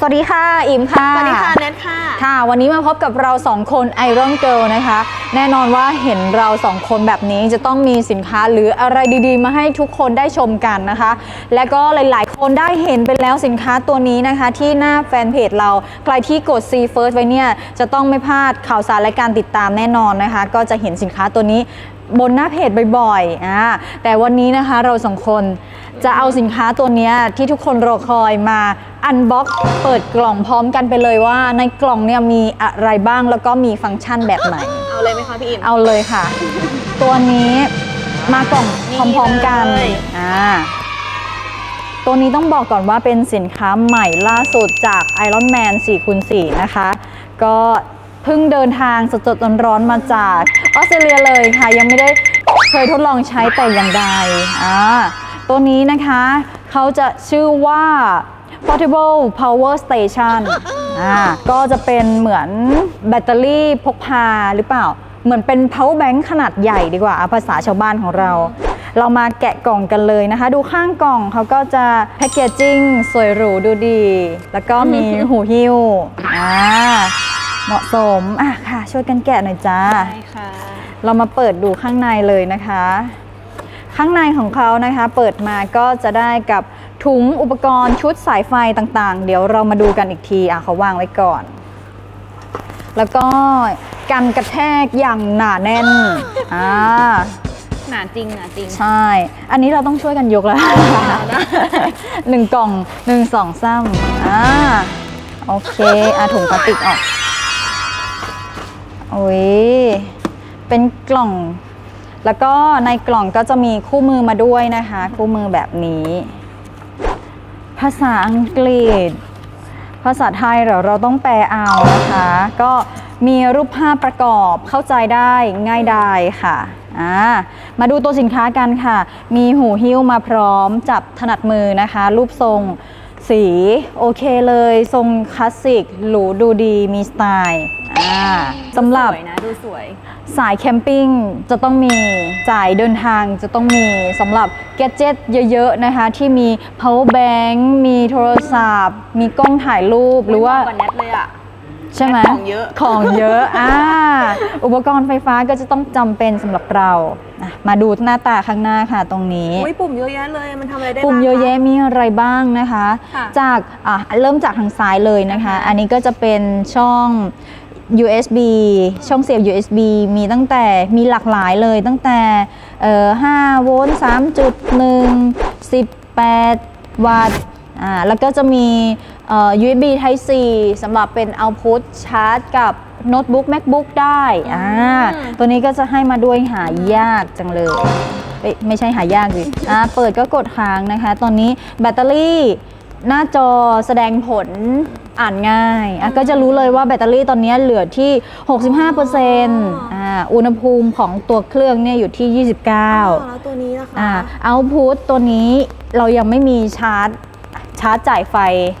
สวัสดีค่ะ อิมค่ะ สวัสดีค่ะ เน็ตค่ะ ค่ะ วันนี้มาพบกับเราสองคน Iron Girl นะคะ แน่นอนว่าเห็นเราสองคนแบบนี้จะต้องมีสินค้าหรืออะไรดีๆ มาให้ทุกคนได้ชมกันนะคะ และก็หลายๆ คนได้เห็นไปแล้วสินค้าตัวนี้นะคะ ที่หน้าแฟนเพจเราใครที่กด See First ไว้เนี่ย จะต้องไม่พลาดข่าวสารและการติดตามแน่นอนนะคะ ก็จะเห็นสินค้าตัวนี้ บนหน้าเพจบ่อยๆอ่าแต่วันนี้นะคะเราสองคนจะเอาสินค้าตัวเนี้ยที่ทุกคนรอคอยมาอันบ็อกเปิดกล่องพร้อมกันไปเลยว่า ในกล่องเนี่ยมีอะไรบ้างแล้วก็มีฟังก์ชันแบบไหน เอาเลยไหมคะพี่อิมเอาเลยค่ะ ตัวนี้มากล่องนี่พร้อมๆกันเลยอ่าตัวนี้ต้องบอกก่อนว่าเป็นสินค้าใหม่ล่าสุดจาก Iron Man 4คูณ4นะคะ ก็เพิ่งเดินทางสดๆร้อนๆมาจาก ออสเตรเลียเลยค่ะยังไม่ได้เคยทดลองใช้แต่อย่างใดอ่าตัวนี้นะคะเขาจะชื่อว่า Portable Power Station อ่าก็จะเป็นเหมือนแบตเตอรี่พกพาหรือเปล่า เหมือนเป็น power bank ขนาดใหญ่ดีกว่าเอาภาษาชาวบ้านของเรา เรามาแกะกล่องกันเลยนะคะ ดูข้างกล่องเขาก็จะแพคเกจจิ้งสวยหรูดูดี แล้วก็มีหูหิ้วอ่า เหมาะสมอะค่ะ ช่วยกันแกะหน่อยจ้าใช่ค่ะ เรามาเปิดดูข้างในเลยนะคะ ข้างในของเขานะคะ เปิดมาก็จะได้กับถุงอุปกรณ์ชุดสายไฟต่างๆ เดี๋ยวเรามาดูกันอีกทีอะเขาวางไว้ก่อน แล้วก็กันกระแทกอย่างหนาแน่นอ่าหนาจริงหนาจริง ใช่ อันนี้เราต้องช่วยกันยกแล้วหนึ่งกล่องหนึ่งสองซ้ำอ่าโอเคอะถุงพลาสติกออก โอ้ยเป็นกล่อง แล้วก็ในกล่องก็จะมีคู่มือมาด้วยนะคะ คู่มือแบบนี้ ภาษาอังกฤษ ภาษาไทยเดี๋ยวเราต้องแปลเอานะคะ ก็มีรูปภาพประกอบเข้าใจได้ง่ายดายค่ะอ่ามาดูตัวสินค้ากันค่ะ มีหูหิ้วมาพร้อมจับถนัดมือนะคะ รูปทรง สีโอเคเลย ทรงคลาสสิกหรูดูดีมีสไตล์อ่าสำหรับ สวยนะดูสวย สายแคมปิ้งจะต้องมีสายเดินทางจะต้องมีสำหรับแกจ e t เยอะๆนะคะ ที่มี power bank มีโทรศัพท์ มีกล้องถ่ายรูปหรือว่ากว่าแนทเลยอะ ใช่ไหมของเยอะ ของเยอะอ่าอุปกรณ์ไฟฟ้าก็จะต้องจำเป็นสำหรับเราอะมาดูหน้าตาข้างหน้าค่ะตรงนี้อุ้ยปุ่มเยอะแยะเลย มันทำอะไรได้บ้างปุ่มเยอะแยะคมีอะไรบ้างนะคะค่ะจากอะเริ่มจากทางซ้ายเลยนะคะอ่าฮะอันนี้ก็จะเป็นช่อง USB ช่องเสียบ USB มีตั้งแต่มีหลากหลายเลยตั้งแต่เอ่อ5โวลต์3.1 18 วัตต์อ่าแล้วก็จะมีเอ่อ USB Type C สำหรับเป็น output ชาร์จกับโน้ตบุ๊ก MacBook ได้อ่าตัวนี้ก็จะให้มาด้วยหายากจังเลยเอ้ยไม่ใช่หายากดิอ่าเปิดก็กดค้างนะคะ ตอนนี้แบตเตอรี่หน้าจอแสดงผลอ่านง่ายอะก็จะรู้เลยว่าแบตเตอรี่ตอนนี้เหลือที่ 65%อ่าอุณหภูมิของตัวเครื่องเนี่ยอยู่ที่อ๋อ29แล้วตัวนี้นะคะอ่าเอาพุตตัวนี้เรายังไม่มีชาร์จ ชาร์จจ่ายไฟ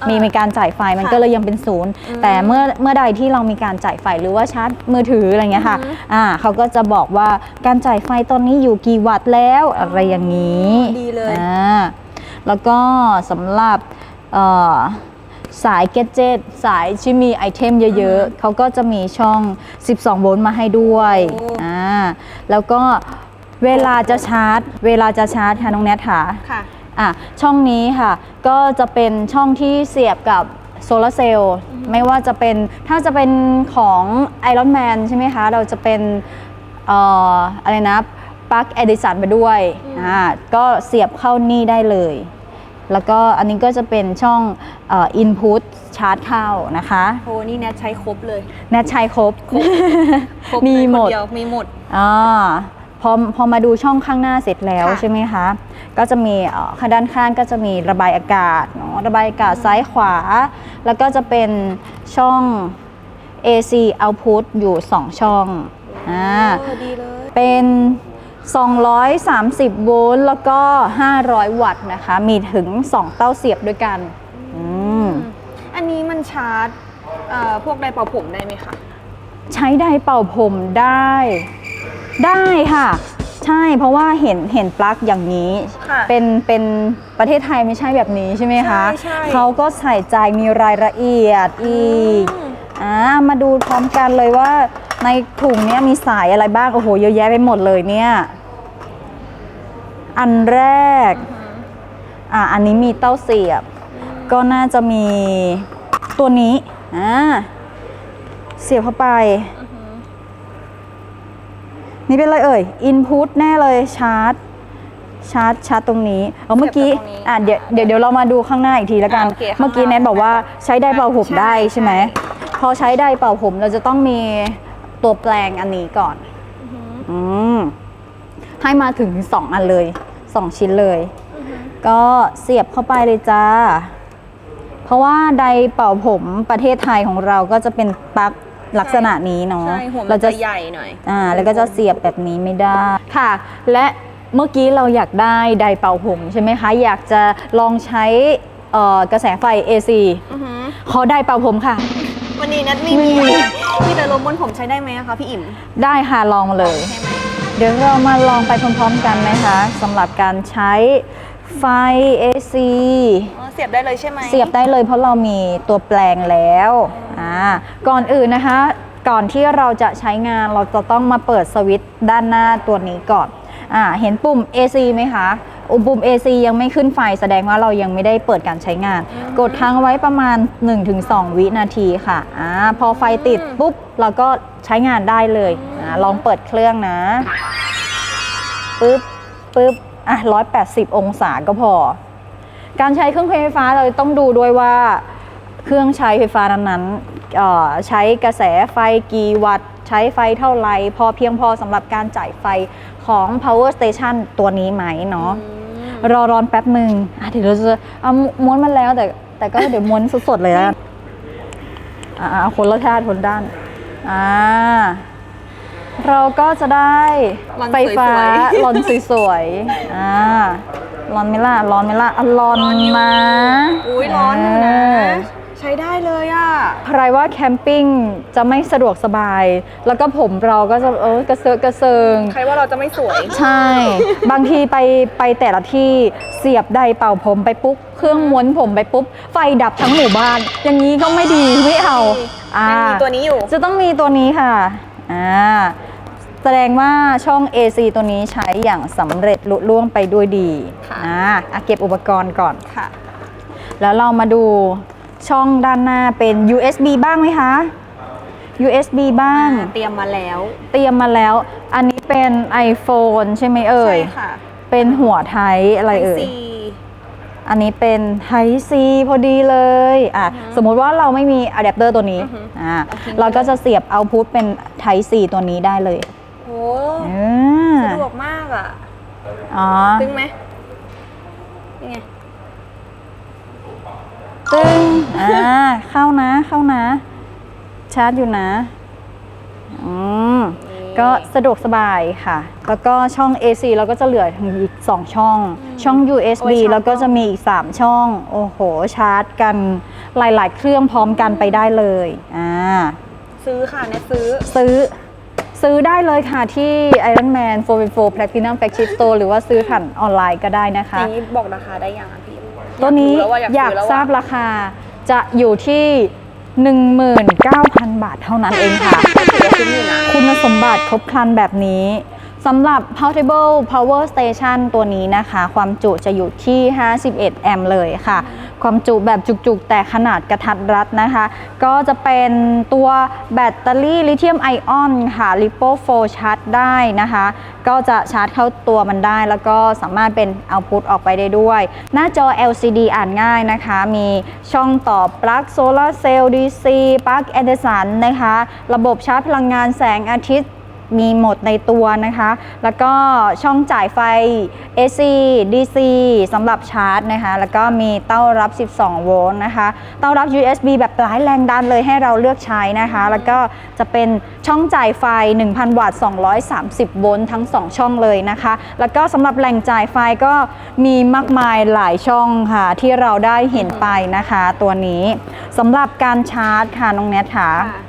อ่ามีมีมีการจ่ายไฟมันค่ะก็เลยยังเป็นศูนย์อืมแต่เมื่อเมื่อใดที่เรามีการจ่ายไฟหรือว่าชาร์จมือถืออะไรเงี้ยค่ะอือฮึอ่าเขาก็จะบอกว่าการจ่ายไฟตอนนี้อยู่กี่วัตต์แล้วอะไรอย่างนี้ดีเลยอ่าแล้วก็สำหรับเอ่อสายเกจเจตสายที่มีไอเทมเยอะๆ เขาก็จะมีช่อง 12 โวลต์มาให้ด้วยโอ้อ่าแล้วก็เวลาจะชาร์จ เวลาจะชาร์จค่ะน้องแนทค่ะค่ะ อะช่องนี้ค่ะ ก็จะเป็นช่องที่เสียบกับโซลาร์เซลล์ไม่ว่าจะเป็นถ้าจะเป็นของ Iron Man ใช่ไหมคะ เราจะเป็นเอ่ออะไรนะปลั๊กเอดิสันไปด้วยอืมอ่าก็เสียบเข้านี่ได้เลย แล้วก็อันนี้ก็จะเป็นช่องเอ่อ input ชาร์จเข้านะคะโหนี่แนทใช้ครบเลย แนทใช้ครบครบครบมีเลยหมคนดเดียวมีหมดอ่า พอพอมาดูช่องข้างหน้าเสร็จแล้วค่ะ ใช่ไหมคะ ก็จะมีเอ่อข้างด้านข้างก็จะมีระบายอากาศเนาะระบายอากาศซ้ายขวา แล้วก็จะเป็นช่อง AC output อยู่ 2 ช่องอ่าเออดีเลย เป็น 230 โวลต์แล้วก็ 500 วัตต์นะคะ มีถึง 2 เต้าเสียบด้วยกันอืม อันนี้มันชาร์จเอ่อพวกไดร์เป่าผมได้ไหมคะ ใช้ไดร์เป่าผมได้ ได้ค่ะ ใช่เพราะว่าเห็นเห็นปลั๊กอย่างนี้ ค่ะเป็นเป็นประเทศไทยไม่ใช่แบบนี้ใช่ไหมคะใช่ใช่ เขาก็ใส่ใจมีรายละเอียดอีก อืม อ่ามาดูพร้อมกันเลยว่าในถุงเนี้ยมีสายอะไรบ้าง โอ้โห เยอะแยะไปหมดเลยเนี่ย อันแรก อ่าอันนี้มีเต้าเสียบ ก็น่าจะมีตัวนี้อ่าเสียบเข้าไป นี่เป็นอะไรเอ่ย input แน่เลยชาร์จชาร์จชาร์จตรงนี้เออเมื่อกี้เสียบจากตรงนี้อะเดี๋ยวเดี๋ยวเดี๋ยวเรามาดูข้างหน้าอีกทีแล้วกันอะโอเคข้างหน้าเมื่อกี้แนทบอกว่าใช้ไดร์เป่าผมใช่ได้ใช่ไหมใช่พอใช้ไดร์เป่าผมเราจะต้องมีตัวแปลงอันนี้ก่อนอืมให้มาถึง2อันเลย2ชิ้นเลย ก็เสียบเข้าไปเลยจ้า เพราะว่าไดร์เป่าผมประเทศไทยของเราก็จะเป็นปลั๊ก ลักษณะนี้เนาะใช่หัวมัเรานจะจะใหญ่หน่อย อ่าแล้วก็จะเสียบแบบนี้ไม่ได้ ค่ะ และเมื่อกี้เราอยากได้ไดร์เป่าผมใช่ไหมคะ อยากจะลองใช้เอ่อกระแสไฟ AC อือหือขอไดร์เป่าผมค่ะ วันนี้นัดมีมีมีแต่ลมบนผมใช้ได้ไหมอะคะพี่อิ่มได้ค่ะลองมาเลยใช่ไหมเดี๋ยวเรามาลองไปพร้อมๆกันนะคะสำหรับการใช้ ไฟ AC อ๋อเสียบได้เลยใช่ไหมเสียบได้เลยเพราะเรามีตัวแปลงแล้วอ่าก่อนอื่นนะคะ ก่อนที่เราจะใช้งานเราจะต้องมาเปิดสวิตช์ด้านหน้าตัวนี้ก่อนอ่าเห็นปุ่ม AC ไหมคะอุปุ่ม AC ยังไม่ขึ้นไฟแสดงว่าเรายังไม่ได้เปิดการใช้งาน กดค้างไว้ประมาณ 1-2 วินาทีค่ะอ่าพอไฟติดปุ๊บเราก็ใช้งานได้เลยอาลองเปิดเครื่องนะปึ๊บปึ๊บ อะ180 องศาก็พอ การใช้เครื่องไฟฟ้าเราต้องดูด้วยว่าเครื่องใช้ไฟฟ้านั้นๆเอ่อใช้กระแสไฟกี่วัตต์ ใช้ไฟเท่าไหร่พอเพียงพอสำหรับการจ่ายไฟของ power station ตัวนี้ไหมเนาะรอร้อนแป๊บหนึ่งอะเดี๋ยวเราจะเอาม้วนมันแล้วแต่แต่ก็เดี๋ยวม้วนสดๆเลยแล้วกันอ่าเอาคนละชาติคนด้าน อ่า เราก็จะได้ร้อนไฟฟ้าสวยๆ ร้อนสวยๆอ่าร้อนไหมล่ะร้อนไหมล่ะอะร้อนนะอุ้ยร้อนอยู่นะ เออ ใช้ได้เลยอะ ใครว่าแคมปิ้งจะไม่สะดวกสบาย แล้วก็ผมเราก็จะเออกระเซาะกระเซิง ใครว่าเราจะไม่สวย ใช่ บางทีไปไปแต่ละที่เสียบไดร์เป่าผมไปปุ๊บ เครื่องม้วนผมไปปุ๊บ ไฟดับทั้งหมู่บ้าน อย่างนี้ก็ไม่ดีไม่เอาอ่ายังมีตัวนี้อยู่ จะต้องมีตัวนี้ค่ะอ่า แสดงว่าช่อง AC ตัวนี้ใช้อย่างสำเร็จลุล่วงไปด้วยดีค่ะอ่าอะเก็บอุปกรณ์ก่อนค่ะ แล้วเรามาดูช่องด้านหน้าเป็น USB บ้างไหมคะ USB บ้าง เตรียมมาแล้ว เตรียมมาแล้ว อันนี้เป็น iPhone ใช่ไหมเอ่ย ใช่ค่ะ เป็นหัวไทยอะไรเอ่ยซีอันนี้เป็นไทซีพอดีเลย อะ สมมุติว่าเราไม่มีอะแดปเตอร์ตัวนี้อือฮึอ่าโอเคเราก็จะเสียบเอาพุทเป็นไทซีตัวนี้ได้เลย โอ้อืมสะดวกมากอะ อ๋อ ตึงไหมนี่ไง ตึง อ่า เข้านะ เข้านะ ชาร์จอยู่นะ อืม ก็สะดวกสบายค่ะ แล้วก็ช่อง AC เราก็จะเหลืออีก 2 ช่อง ช่อง USB โอ้ยชาร์จแล้วก็จะมีอีก 3 ช่อง โอ้โห ชาร์จกันหลาย ๆ เครื่องพร้อมกันไปได้เลย อ่า ซื้อค่ะเนี่ยซื้อ ซื้อ ซื้อได้เลยค่ะที่ Iron Man 4 Platinum Flagship Store หรือว่าซื้อผ่านออนไลน์ก็ได้นะอคะย่างนี้บอกราคาได้ยังอะพี่ตัวนี้รู้แล้วว่าอยากซื้แล้วทราบอะราคาจะอยู่ที่ 19,000 บาทเท่านั้นเองค่ะถือว่าคุ้มอยู่นะคุณสมบัติครบครันแบบนี้ สำหรับ Portable Power Station ตัวนี้นะคะ ความจุจะอยู่ที่ 51 แอมป์เลยค่ะ ความจุแบบจุกๆ แต่ขนาดกระทัดรัดนะคะ ก็จะเป็นตัวแบตเตอรี่ลิเธียมไอออนค่ะ Lipo 4 ชาร์จได้นะคะ ก็จะชาร์จเข้าตัวมันได้ แล้วก็สามารถเป็นเอาพุตออกไปได้ด้วย หน้าจอ LCD อ่านง่ายนะคะ มีช่องต่อปลั๊กโซลาร์เซลล์ DC ปลั๊กแอนเดอร์สันนะคะ ระบบชาร์จพลังงานแสงอาทิตย์ มีหมดในตัวนะคะ แล้วก็ช่องจ่ายไฟ AC DC สำหรับชาร์จนะคะ แล้วก็มีเต้ารับ 12 โวลต์นะคะ เต้ารับ USB แบบหลายแรงดันเลยให้เราเลือกใช้นะคะ แล้วก็จะเป็นช่องจ่ายไฟ 1,000 วัตต์ 230 โวลต์ทั้ง 2 ช่องเลยนะคะ แล้วก็สำหรับแหล่งจ่ายไฟก็มีมากมายหลายช่องค่ะ ที่เราได้เห็นไปนะคะ ตัวนี้สำหรับการชาร์จค่ะน้องแนทค่ะค่ะ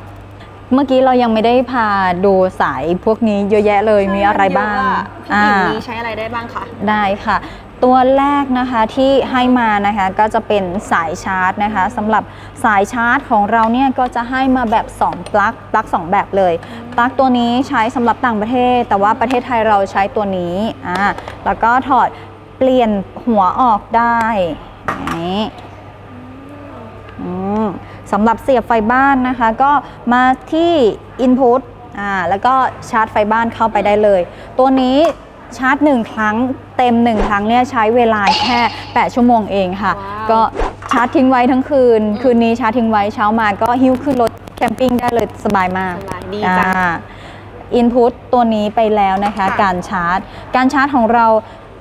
เมื่อกี้เรายังไม่ได้พาดูสายพวกนี้เยอะแยะเลยมีอะไรบ้างเยอะอะพี่อ่าอิ่มมีใช้อะไรได้บ้างคะได้ค่ะ ตัวแรกนะคะที่ให้มานะคะก็จะเป็นสายชาร์จนะคะสำหรับสายชาร์จของเราเนี่ยก็จะให้มาแบบ 2 ปลั๊กปลั๊ก2 แบบเลย ปลั๊กตัวนี้ใช้สำหรับต่างประเทศ แต่ว่าประเทศไทยเราใช้ตัวนี้อ่าแล้วก็ถอดเปลี่ยนหัวออกได้อย่างนี้อืม สำหรับเสียบไฟบ้านนะคะ ก็มาที่ Input อ่าแล้วก็ชาร์จไฟบ้านเข้าไปได้เลย ตัวนี้ชาร์จ 1 ครั้งเต็ม 1 ครั้งเนี่ยใช้เวลาแค่ 8 ชั่วโมงเองค่ะว้าวก็ชาร์จทิ้งไว้ทั้งคืนอืมคืนนี้ชาร์จทิ้งไว้เช้ามาก็หิ้วขึ้นรถแคมปิ้งได้เลยสบายมากสบายดีจังอินพุตตัวนี้ไปแล้วนะคะค่ะการชาร์จ การชาร์จของเรา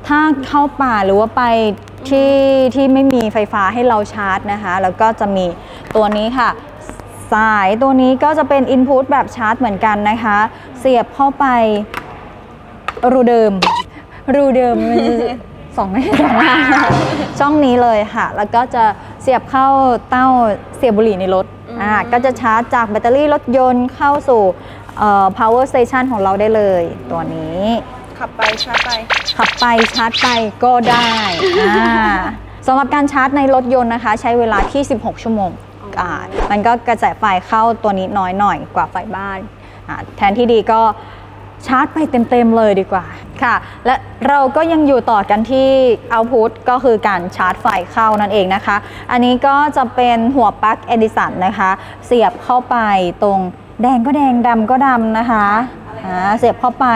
ถ้าเข้าป่าหรือว่าไป ที่ที่ไม่มีไฟฟ้าให้เราชาร์จนะคะ แล้วก็จะมีตัวนี้ค่ะ สายตัวนี้ก็จะเป็น Input แบบชาร์จเหมือนกันนะคะ เสียบเข้าไปรูเดิม รูเดิมมันจะสองไม่สองหน้าช่องนี้เลยค่ะ แล้วก็จะเสียบเข้าเต้าเสียบบุหรี่ในรถอืมอ่าก็จะชาร์จจากแบตเตอรี่รถยนต์เข้าสู่เอ่อ power station ของเราได้เลยตัวนี้ ขับไปชาร์จไป ขับไปชาร์จไปก็ได้อ่าสำหรับการชาร์จในรถยนต์นะคะ ใช้เวลาที่ 16 ชั่วโมงอ๋ออ่ามันก็กระจายไฟเข้าตัวนี้น้อยหน่อยกว่าไฟบ้านอ่าแทนที่ดีก็ชาร์จไปเต็ม ๆ เลยดีกว่าค่ะ และเราก็ยังอยู่ต่อกันที่ output ก็คือการชาร์จไฟเข้านั่นเองนะคะ อันนี้ก็จะเป็นหัวปลั๊กเอดิสันนะคะ เสียบเข้าไปตรงแดงก็แดงดำก็ดำนะคะ อ่าเสียบเข้าไป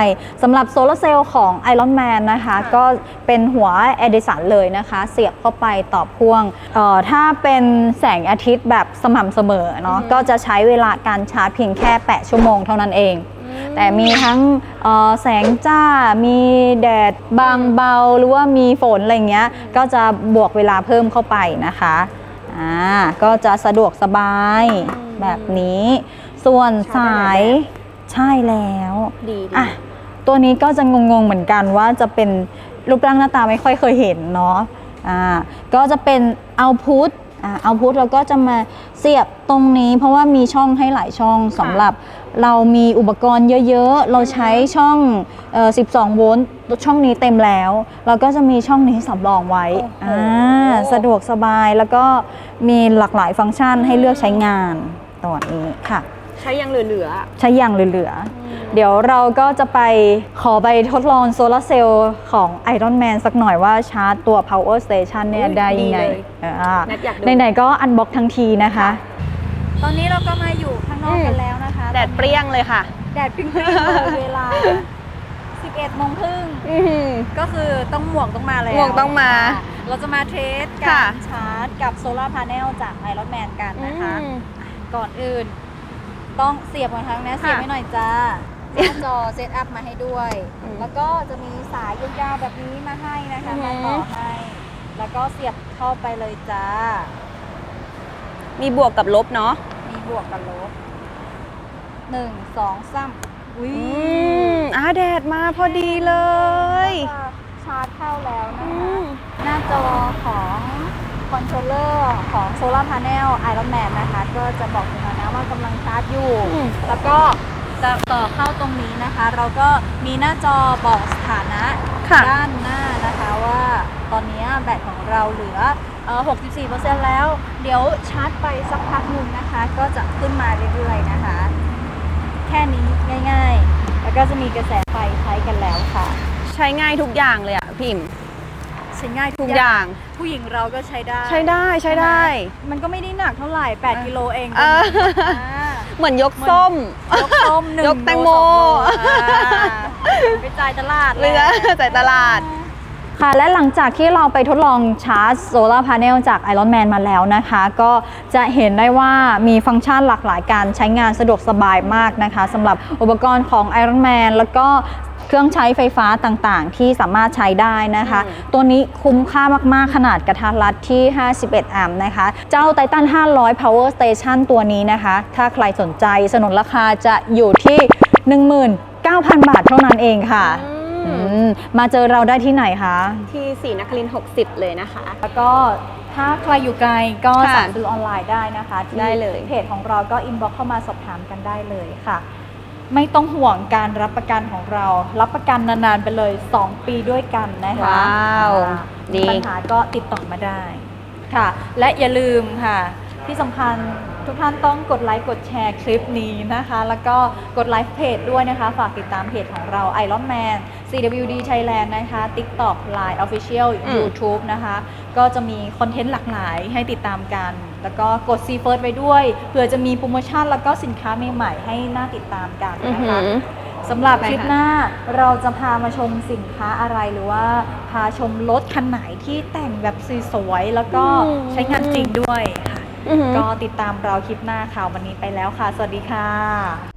สำหรับโซลาร์เซลล์ของ Iron Man นะคะค่ะก็เป็นหัวเอดิสันเลยนะคะ เสียบเข้าไปต่อพ่วงเอ่อถ้าเป็นแสงอาทิตย์แบบสม่ำเสมอเนาะก็จะใช้เวลาการชาร์จเพียงแค่ 8 ชั่วโมงเท่านั้นเอง แต่มีทั้งเอ่อแสงจ้า มีแดดบางเบา หรือว่ามีฝนอะไรเงี้ย ก็จะบวกเวลาเพิ่มเข้าไปนะคะอ่าก็จะสะดวกสบายแบบนี้ ส่วนสาย ใช่แล้วดีดีอะตัวนี้ก็จะงงๆเหมือนกันว่าจะเป็นรูปร่างหน้าตาไม่ค่อยเคยเห็นเนาะอ่าก็จะเป็น output อ่า output เราก็จะมาเสียบตรงนี้ เพราะว่ามีช่องให้หลายช่องสำหรับเรามีอุปกรณ์เยอะๆ เราใช้ช่องเอ่อ12 โวลต์ช่องนี้เต็มแล้ว เราก็จะมีช่องนี้สำรองไว้โอ้โหอ่าสะดวกสบายแล้วก็มีหลากหลายฟังก์ชันให้เลือกใช้งานตัวนี้ค่ะ ใช้ยังเหลือใช้อย่างเหลือๆ เดี๋ยวเราก็จะไปขอไปทดลองโซลาร์เซลล์ของ Iron Man สักหน่อยว่าชาร์จตัว Power Station เนี่ยอุ๊ยได้ยังไงดีเลยอ่านัดอยากดู ไหนๆก็อันบ็อกทั้งทีนะคะ ตอนนี้เราก็มาอยู่ข้างนอกกันแล้วนะคะๆแดดเปรี้ยงเลยค่ะ แดดเปรี้ยงๆเลยเวลา 11โมงครึ่งอื้อหือก็คือต้องหมวกต้องมาแล้วหมวกต้องมาเราจะมาเทสค่ะการชาร์จกับโซลาร์พาร์เนลจาก Iron Man กันนะคะอืมก่อนอื่น ต้องเสียบก่อนครั้งนะค่ะเสียบให้หน่อยจ้าหน้าจอเซตอัพมาให้ด้วย อืมแล้วก็จะมีสายยาวๆแบบนี้มาให้นะคะอือหืมาอต่อให้ แล้วก็เสียบเข้าไปเลยจ้า มีบวกกับลบเนาะมีบวกกับลบหนึ่งสองสามอุ้ยอืมอ่าแดดมาพอดีเลยก็จะชาร์จเข้าแล้วนะอืคะ ม หน้าจอของคอนโทรลเลอร์ของโซลาร์พาร์เนลไอรอนแมนนะคะ ก็จะบอกอยู่ นะว่ากำลังชาร์จอยู่ อืม แล้วก็จะต่อเข้าตรงนี้นะคะ เราก็มีหน้าจอบอกสถานะ ค่ะ ด้านหน้านะคะว่าตอนนี้แบตของเราเหลือเอ่อ64%แล้ว เดี๋ยวชาร์จไปสักพักหนึ่งนะคะ ก็จะขึ้นมาเรื่อยๆนะคะ แค่นี้ง่ายๆ แล้วก็จะมีกระแสไฟใช้กันแล้วค่ะ ใช้ง่ายทุกอย่างเลยอะพิมพ์ใช้ง่ายทุกอย่าง ผู้หญิงเราก็ใช้ได้ ใช้ได้ใช้ได้ มันก็ไม่ได้หนักเท่าไหร่ 8 กิโลเองเอออ่าเหมือนยกส้ม ยกต้มหนึ่งยกแตงโมโลสองโลอ่าไปจ่ายตลาดเรือจ่ายตลาดค่ะและหลังจากที่เราไปทดลองชาร์จโซลาร์พาร์เนลจาก Iron Man มาแล้วนะคะ ก็จะเห็นได้ว่ามีฟังก์ชันหลากหลายการใช้งานสะดวกสบายมากนะคะสำหรับอุปกรณ์ของ Iron Man แล้วก็ เครื่องใช้ไฟฟ้าต่างๆ ที่สามารถใช้ได้นะคะอืมตัวนี้คุ้มค่ามากๆขนาดกระทัดรัดที่ 51 แอมป์นะคะ เจ้า Titan 500 Power Station ตัวนี้นะคะ ถ้าใครสนใจสนนราคาจะอยู่ที่ 19,000 บาทเท่านั้นเองค่ะอืมอืมมาเจอเราได้ที่ไหนคะ ที่สีนครินทร์60 เลยนะคะ แล้วก็ถ้าใครอยู่ไกลก็ค่ะสั่งซื้อออนไน์ได้นะคะ ที่ได้เลยเพจของเราก็อินบ็อกเข้ามาสอบถามกันได้เลยค่ะ ไม่ต้องห่วงการรับประกันของเรา รับประกันนานๆไปเลย 2 ปีด้วยกันนะคะว้าวอ่าดี มีปัญหาก็ติดต่อมาได้ค่ะ และอย่าลืมค่ะ ที่สำคัญ ทุกท่านต้องกดไลค์กดแชร์คลิปนี้นะคะ แล้วก็กดไลค์เพจด้วยนะคะ ฝากติดตามเพจของเรา Iron Man CWD Thailand นะคะ TikTok Line Official อืม YouTube นะคะ ก็จะมีคอนเทนต์หลากหลายให้ติดตามกัน แล้วก็กด C First ไว้ด้วยเผื่อจะมีโปรโมชั่นแล้วก็สินค้าใหม่ๆให้น่าติดตามกันอือนะหืคะ อ สำหรับไปคลิปค่ะหน้าเราจะพามาชมสินค้าอะไรหรือว่าพาชมรถคันไหนที่แต่งแบบสวยๆแล้วก็อืม ใช้งานจริงด้วยค่ะอือหือ ก็ติดตามเราคลิปหน้าค่ะวันนี้ไปแล้วค่ะ สวัสดีค่ะ